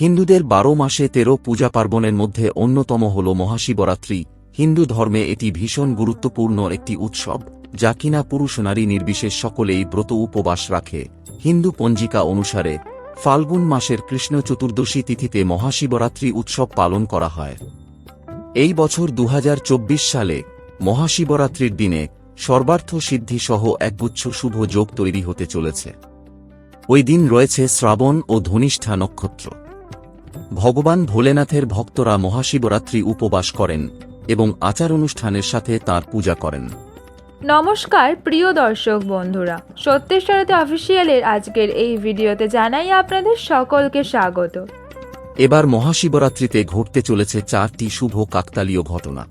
হিন্দুদের বারো মাসে তেরো পূজা পার্বণের মধ্যে অন্যতম হল মহাশিবরাত্রি। হিন্দু ধর্মে এটি ভীষণ গুরুত্বপূর্ণ একটি উৎসব, যা কিনা পুরুষ নারী নির্বিশেষ সকলেই ব্রত উপবাস রাখে। হিন্দু পঞ্জিকা অনুসারে, ফাল্গুন মাসের কৃষ্ণ চতুর্দশী তিথিতে মহাশিবরাত্রি উৎসব পালন করা হয়। এই বছর দু হাজার চব্বিশ সালে মহাশিবরাত্রির দিনে সর্বার্থ সিদ্ধি সহ একগুচ্ছ শুভ যোগ তৈরি হতে চলেছে। ওই দিন রয়েছে শ্রাবণ ও ধনিষ্ঠা নক্ষত্র। ভগবান ভোলেনাথের ভক্তরা মহাশিবরাত্রি উপবাস করেন এবং আচার অনুষ্ঠানের সাথে তার পূজা করেন। নমস্কার প্রিয় দর্শক বন্ধুরা। সত্যেশ্বরতে অফিসিয়ালের আজকের এই ভিডিওতে জানাই আপনাদের সকলকে স্বাগত। এবার মহাশিবরাত্রিতে ঘটতে চলেছে চারটি শুভ কাকতালীয় ঘটনা।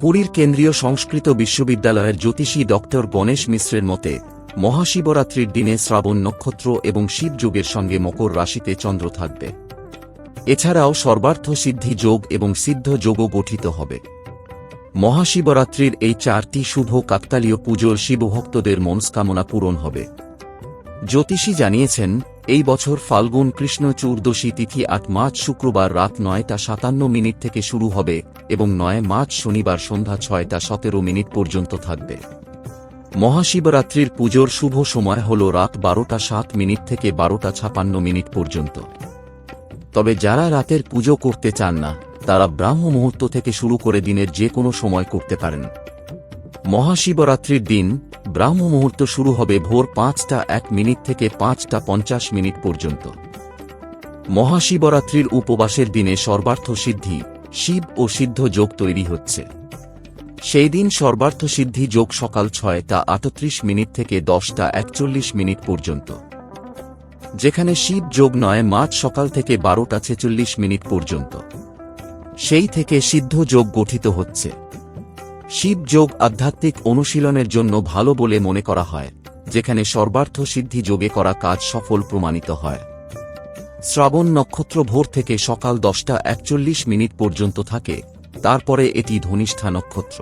পুরীর কেন্দ্রীয় সংস্কৃত বিশ্ববিদ্যালয়ের জ্যোতিষী ডক্টর গণেশ মিশ্রের মতে মহাশিবরাত্রির দিনে শ্রাবণ নক্ষত্র এবং শিব যোগের সঙ্গে মকর রাশিতে চন্দ্র থাকবে। এছাড়াও সর্বার্থ সিদ্ধি যোগ এবং সিদ্ধ যোগও গঠিত হবে। মহাশিবরাত্রির এই চারটি শুভ কাকতালীয় পুজোর শিবভক্তদের মনস্কামনা পূরণ হবে। জ্যোতিষী জানিয়েছেন, এই বছর ফাল্গুন কৃষ্ণ চতুর্দশী তিথি আট মার্চ শুক্রবার রাত নয়টা সাতান্ন মিনিট থেকে শুরু হবে এবং নয় মার্চ শনিবার সন্ধ্যা ছয়টা সতেরো মিনিট পর্যন্ত থাকবে। মহাশিবরাত্রির পুজোর শুভ সময় হল রাত বারোটা সাত মিনিট থেকে বারোটা ছাপান্ন মিনিট পর্যন্ত। তবে যারা রাতের পুজো করতে চান না, তারা ব্রাহ্ম মুহূর্ত থেকে শুরু করে দিনের যে কোনো সময় করতে পারেন। মহাশিবরাত্রির দিন ব্রাহ্ম মুহূর্ত শুরু হবে ভোর পাঁচটা এক মিনিট থেকে পাঁচটা পঞ্চাশ মিনিট পর্যন্ত। মহাশিবরাত্রির উপবাসের দিনে সর্বার্থ সিদ্ধি, শিব ও সিদ্ধ যোগ তৈরি হচ্ছে। সেই দিন সর্বার্থ সিদ্ধি যোগ সকাল ছয়টা আটত্রিশ মিনিট থেকে দশটা একচল্লিশ মিনিট পর্যন্ত। যেখানে শিব যোগ নয় মার্চ সকাল থেকে বারোটা ছেচল্লিশ মিনিট পর্যন্ত। সেই থেকে সিদ্ধ যোগ গঠিত হচ্ছে। শিব যোগ আধ্যাত্মিক অনুশীলনের জন্য ভালো বলে মনে করা হয়, যেখানে সর্বার্থ সিদ্ধি যোগে করা কাজ সফল প্রমাণিত হয়। শ্রাবণ নক্ষত্র ভোর থেকে সকাল দশটা একচল্লিশ মিনিট পর্যন্ত থাকে, তারপরে এটি ধনিষ্ঠা নক্ষত্র।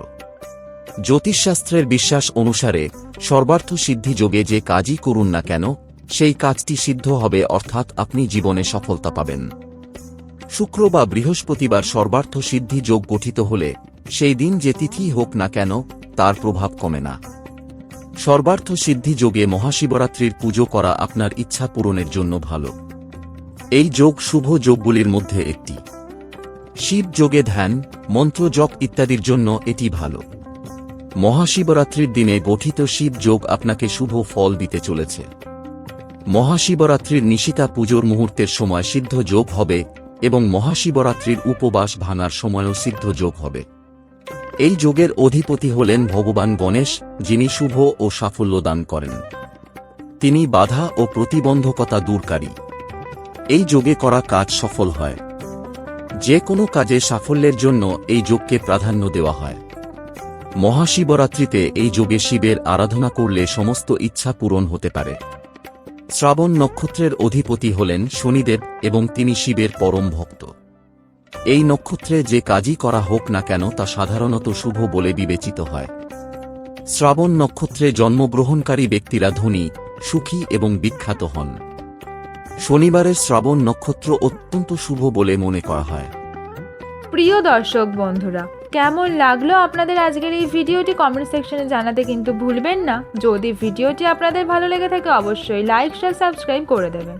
জ্যোতিষশাস্ত্রের বিশ্বাস অনুসারে, সর্বার্থ সিদ্ধি যোগে যে কাজই করুন না কেন সেই কাজটি সিদ্ধ হবে, অর্থাৎ আপনি জীবনে সফলতা পাবেন। শুক্র বা বৃহস্পতিবার সর্বার্থ সিদ্ধি যোগ গঠিত হলে, সেই দিন যে তিথি হোক না কেন, তার প্রভাব কমে না। সর্বার্থ সিদ্ধি যোগে মহাশিবরাত্রির পুজো করা আপনার ইচ্ছা পূরণের জন্য ভালো। এই যোগ শুভ যোগগুলির মধ্যে একটি। শিব যোগে ধ্যান, মন্ত্র জপ ইত্যাদির জন্য এটি ভালো। মহাশিবরাত্রির দিনে গঠিত শিব যোগ আপনাকে শুভ ফল দিতে চলেছে। মহাশিবরাত্রির নিশিতা পুজোর মুহূর্তের সময় সিদ্ধ যোগ হবে এবং মহাশিবরাত্রির উপবাস ভাঙার সময়ও সিদ্ধ যোগ হবে। এই যোগের অধিপতি হলেন ভগবান গণেশ, যিনি শুভ ও সাফল্য দান করেন। তিনি বাধা ও প্রতিবন্ধকতা দূরকারী। এই যোগে করা কাজ সফল হয়। যে কোনো কাজে সাফল্যের জন্য এই যোগকে প্রাধান্য দেওয়া হয়। মহাশিবরাত্রিতে এই যোগে শিবের আরাধনা করলে সমস্ত ইচ্ছা পূরণ হতে পারে। শ্রাবণ নক্ষত্রের অধিপতি হলেন শনিদেব এবং তিনি শিবের পরম ভক্ত। এই নক্ষত্রে যে কাজই করা হোক না কেন তা সাধারণত শুভ বলে বিবেচিত হয়। শ্রাবণ নক্ষত্রে জন্মগ্রহণকারী ব্যক্তিরা ধনী, সুখী এবং বিখ্যাত হন। শনিবারের শ্রাবণ নক্ষত্র অত্যন্ত শুভ বলে মনে করা হয়। প্রিয় দর্শক বন্ধুরা কেমন লাগল আপনাদের আজকের এই ভিডিওটি? কমেন্ট সেকশনে জানাতে কিন্তু ভুলবেন না। যদি ভিডিওটি আপনাদের ভালো লেগে থাকে, অবশ্যই লাইক শেয়ার সাবস্ক্রাইব করে দেবেন।